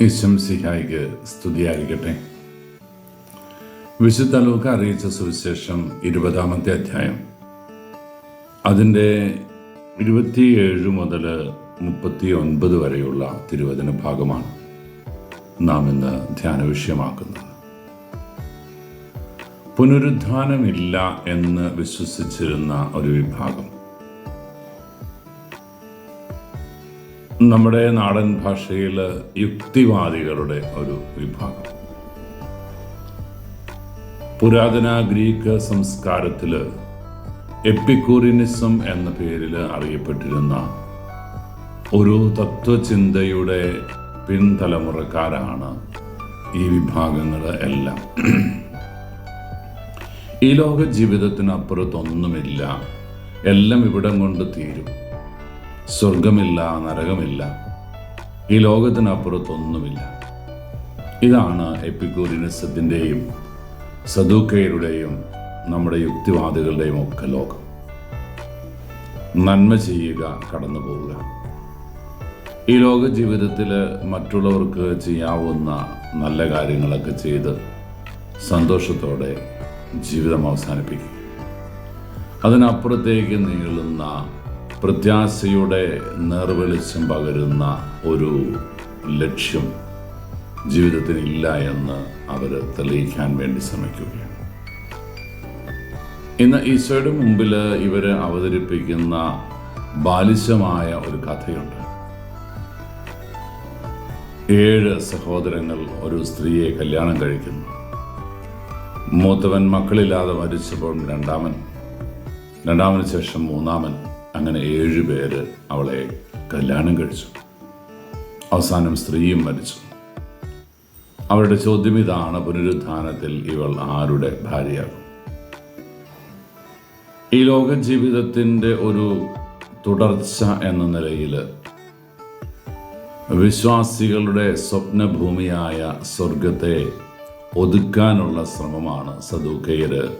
ഈശംസിഹായിക്ക് സ്തുതിയായിരിക്കട്ടെ. വിശുദ്ധ ലോക അറിയിച്ച സുവിശേഷം ഇരുപതാമത്തെ അധ്യായം. അതിന്റെ ഇരുപത്തിയേഴ് മുതൽ മുപ്പത്തി ഒൻപത് വരെയുള്ള തിരുവചന ഭാഗമാണ് നാം ഇന്ന് ധ്യാന വിഷയമാക്കുന്നത്. പുനരുദ്ധാനമില്ല എന്ന് വിശ്വസിച്ചിരുന്ന ഒരു വിഭാഗം. നമ്മുടെ നാടൻ ഭാഷയിൽ യുക്തിവാദികളുടെ ഒരു വിഭാഗം. പുരാതന ഗ്രീക്ക് സംസ്കാരത്തിൽ എപ്പിക്കൂറിനിസം എന്ന പേരിൽ അറിയപ്പെട്ടിരുന്ന ഒരു തത്വചിന്തയുടെ പിൻതലമുറക്കാരാണ് ഈ വിഭാഗങ്ങൾ എല്ലാം. ഈ ലോക ജീവിതത്തിനപ്പുറത്തൊന്നുമില്ല എല്ലാം ഇവിടം കൊണ്ട് തീരും. സ്വർഗമില്ല നരകമില്ല. ഈ ലോകത്തിനപ്പുറത്തൊന്നുമില്ല. ഇതാണ് എപ്പിക്കൂരിനിസത്തിന്റെയും സദൂക്കയുടെയും നമ്മുടെ യുക്തിവാദികളുടെയും ഒക്കെ ലോകം. നന്മ ചെയ്യുക കടന്നു പോവുക. ഈ ലോക ജീവിതത്തിൽ മറ്റുള്ളവർക്ക് ചെയ്യാവുന്ന നല്ല കാര്യങ്ങളൊക്കെ ചെയ്ത് സന്തോഷത്തോടെ ജീവിതം അവസാനിപ്പിക്കുക. അതിനപ്പുറത്തേക്ക് നീളുന്ന പ്രത്യാശയുടെ നേർവെളിച്ചം പകരുന്ന ഒരു ലക്ഷ്യം ജീവിതത്തിൽ ഇല്ല എന്ന് അവർ തെളിയിക്കാൻ വേണ്ടി ശ്രമിക്കുകയാണ്. ഇന്ന് ഈശോയുടെ മുമ്പിൽ ഇവർ അവതരിപ്പിക്കുന്ന ബാലിശമായ ഒരു കഥയുണ്ട്. ഏഴ് സഹോദരങ്ങൾ ഒരു സ്ത്രീയെ കല്യാണം കഴിക്കുന്നു. മൂത്തവൻ മക്കളില്ലാതെ മരിച്ചപ്പോൾ രണ്ടാമൻ രണ്ടാമന് ശേഷം മൂന്നാമൻ. അങ്ങനെ ഏഴ് പേര് അവളെ കല്യാണം കഴിച്ചു. അവസാനം സ്ത്രീയും മരിച്ചു. അവരുടെ ചോദ്യം ഇതാണ് പുനരുദ്ധാനത്തിൽ ഇവൾ ആരുടെ ഭാര്യയാകും. ഈ ലോക ജീവിതത്തിന്റെ ഒരു തുടർച്ച എന്ന നിലയിൽ വിശ്വാസികളുടെ സ്വപ്നഭൂമിയായ സ്വർഗത്തെ ഒതുക്കാനുള്ള ശ്രമമാണ് സദൂക്കയർ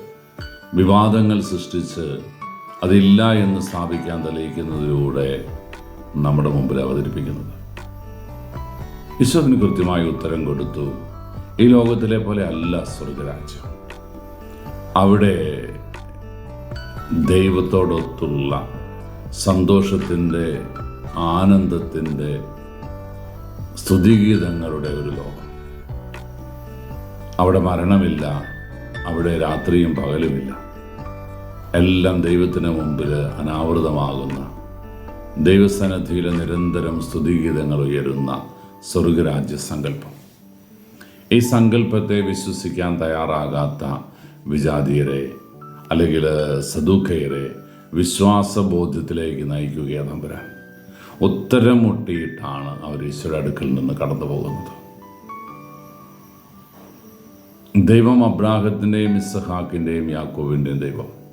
വിവാദങ്ങൾ സൃഷ്ടിച്ച് അതില്ല എന്ന് സ്ഥാപിക്കാൻ തെളിയിക്കുന്നതിലൂടെ നമ്മുടെ മുമ്പിൽ അവതരിപ്പിക്കുന്നത്. വിശ്വത്തിന് കൃത്യമായ ഉത്തരം കൊടുത്തു. ഈ ലോകത്തിലെ പോലെ അല്ല സ്വർഗരാജ്യം. അവിടെ ദൈവത്തോടൊത്തുള്ള സന്തോഷത്തിന്റെ ആനന്ദത്തിന്റെ സ്തുതിഗീതങ്ങളുടെ ഒരു ലോകം. അവിടെ മരണമില്ല അവിടെ രാത്രിയും പകലുമില്ല. എല്ലാം ദൈവത്തിന് മുമ്പിൽ അനാവൃതമാകുന്ന ദൈവസന്നിധിയിലെ നിരന്തരം സ്തുതിഗീതങ്ങൾ ഉയരുന്ന സ്വർഗരാജ്യ സങ്കല്പം. ഈ സങ്കല്പത്തെ വിശ്വസിക്കാൻ തയ്യാറാകാത്ത വിജാതീയരെ അല്ലെങ്കിൽ സദൂക്കയരെ വിശ്വാസബോധ്യത്തിലേക്ക് നയിക്കുകയാണ് നമ്പരാൻ ഉത്തരം മുട്ടിയിട്ടാണ് അവർ ഈശ്വര അടുക്കൽ നിന്ന് കടന്നു പോകുന്നത്. ദൈവം അബ്രാഹത്തിന്റെയും ഇസ്സഹാക്കിന്റെയും യാക്കോവിന്റെയും ദൈവം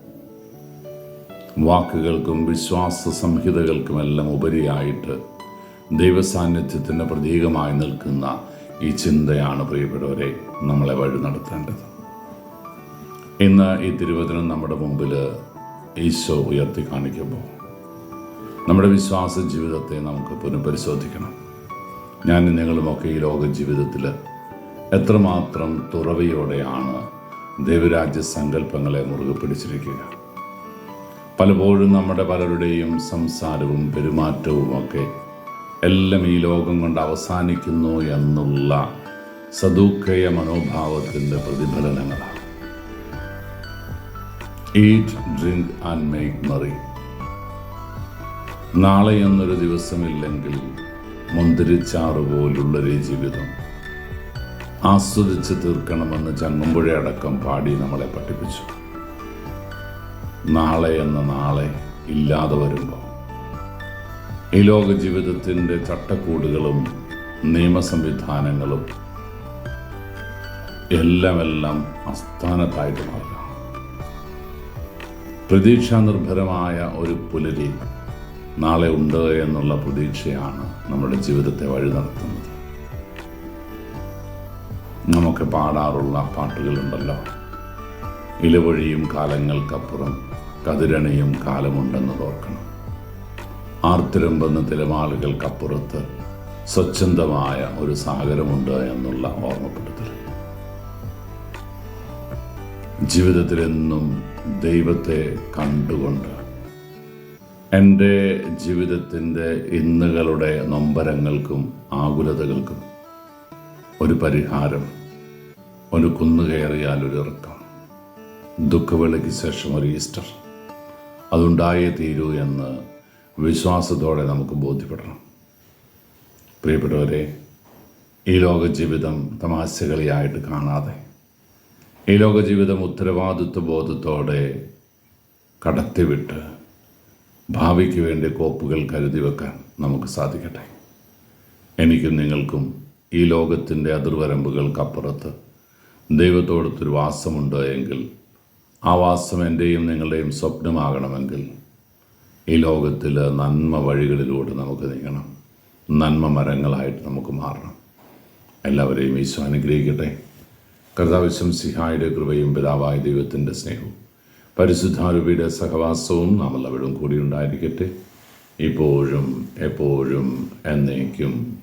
വാക്കുകൾക്കും വിശ്വാസ സംഹിതകൾക്കുമെല്ലാം ഉപരിയായിട്ട് ദൈവസാന്നിധ്യത്തിന്റെ പ്രതീകമായി നിൽക്കുന്ന ഈ ചിന്തയാണ് പ്രിയപ്പെട്ടവരെ നമ്മളെ വഴി നടത്തേണ്ടത്. ഇന്ന് ഈ തിരുവചനം നമ്മുടെ മുമ്പിൽ ഈശോ ഉയർത്തി കാണിക്കുമ്പോൾ നമ്മുടെ വിശ്വാസ ജീവിതത്തെ നമുക്ക് പുനഃപരിശോധിക്കണം ഞാൻ നിങ്ങളുമൊക്കെ ഈ ലോക ജീവിതത്തിൽ എത്രമാത്രം തുറവിയോടെയാണ് ദൈവരാജ്യ സങ്കല്പങ്ങളെ മുറുകെ പിടിച്ചിരിക്കുക പലപ്പോഴും നമ്മുടെ പലരുടെയും സംസാരവും പെരുമാറ്റവും ഒക്കെ എല്ലാം ഈ ലോകം കൊണ്ട് അവസാനിക്കുന്നു എന്നുള്ള സദൂക്കയ മനോഭാവത്തിന്റെ പ്രതിഫലനങ്ങളാണ്. Eat drink and make merry നാളെ എന്നൊരു ദിവസമില്ലെങ്കിൽ മുന്തിരിച്ചാറ് പോലുള്ളൊരു ജീവിതം ആസ്വദിച്ച് തീർക്കണമെന്ന് ചങ്ങമ്പുഴ അടക്കം പാടി നമ്മളെ പഠിപ്പിച്ചു. നാളെ എന്ന നാളെ ഇല്ലാതെ വരുമ്പോൾ. ഈ ലോക ജീവിതത്തിന്റെ ചട്ടക്കൂടുകളും നിയമസംവിധാനങ്ങളും എല്ലാം എല്ലാം അസ്ഥാനത്തായിട്ട് മാറുക. പ്രതീക്ഷാനിർഭരമായ ഒരു പുലരി നാളെ ഉണ്ട് എന്നുള്ള പ്രതീക്ഷയാണ് നമ്മുടെ ജീവിതത്തെ വഴി നടത്തുന്നത്. നമുക്ക് പാടാറുള്ള പാട്ടുകളുണ്ടല്ലോ. ഇലവഴിയും കാലങ്ങൾക്കപ്പുറം കതിരണയും കാലമുണ്ടെന്ന് ഓർക്കണം. വന്ന തിരമാളുകൾക്കപ്പുറത്ത് സ്വച്ഛന്തമായ ഒരു സാഗരമുണ്ട് എന്നുള്ള ഓർമ്മപ്പെടുത്തൽ. ജീവിതത്തിലെന്നും ദൈവത്തെ കണ്ടുകൊണ്ട് എന്റെ ജീവിതത്തിന്റെ ഇന്നുകളുടെ നൊമ്പരങ്ങൾക്കും ആകുലതകൾക്കും ഒരു പരിഹാരം ഒരു കുന്നുകയറിയാൽ ഒരു ഇറക്കം. ദുഃഖവേളയ്ക്ക് ശേഷം ഒരു ഈസ്റ്റർ. അതുണ്ടായേ തീരൂ എന്ന് വിശ്വാസത്തോടെ നമുക്ക് ബോധ്യപ്പെടണം. പ്രിയപ്പെട്ടവരെ ഈ ലോക ജീവിതം തമാശകളിയായിട്ട് കാണാതെ ഈ ലോക ജീവിതം ഉത്തരവാദിത്വ ബോധത്തോടെ കടത്തിവിട്ട് ഭാവിക്ക് വേണ്ടി കോപ്പുകൾ കരുതി വെക്കാൻ നമുക്ക് സാധിക്കട്ടെ. എനിക്കും നിങ്ങൾക്കും ഈ ലോകത്തിന്റെ അതിർവരമ്പുകൾക്കപ്പുറത്ത് ദൈവത്തോടൊത്തൊരു വാസമുണ്ട് എങ്കിൽ ആ വാസം എന്റെയും നിങ്ങളുടെയും സ്വപ്നമാകണമെങ്കിൽ ഈ ലോകത്തിൽ നന്മ വഴികളിലൂടെ നമുക്ക് നീങ്ങണം. നന്മ മരങ്ങളായിട്ട് നമുക്ക് മാറണം. എല്ലാവരെയും ഈശോ അനുഗ്രഹിക്കട്ടെ. കർത്താവിശ്വം സിഹായുടെ കൃപയും പിതാവായ ദൈവത്തിന്റെ സ്നേഹവും പരിശുദ്ധാരൂപിയുടെ സഹവാസവും നാം എല്ലാവരും കൂടി ഉണ്ടായിരിക്കട്ടെ. ഇപ്പോഴും എപ്പോഴും എന്നേക്കും.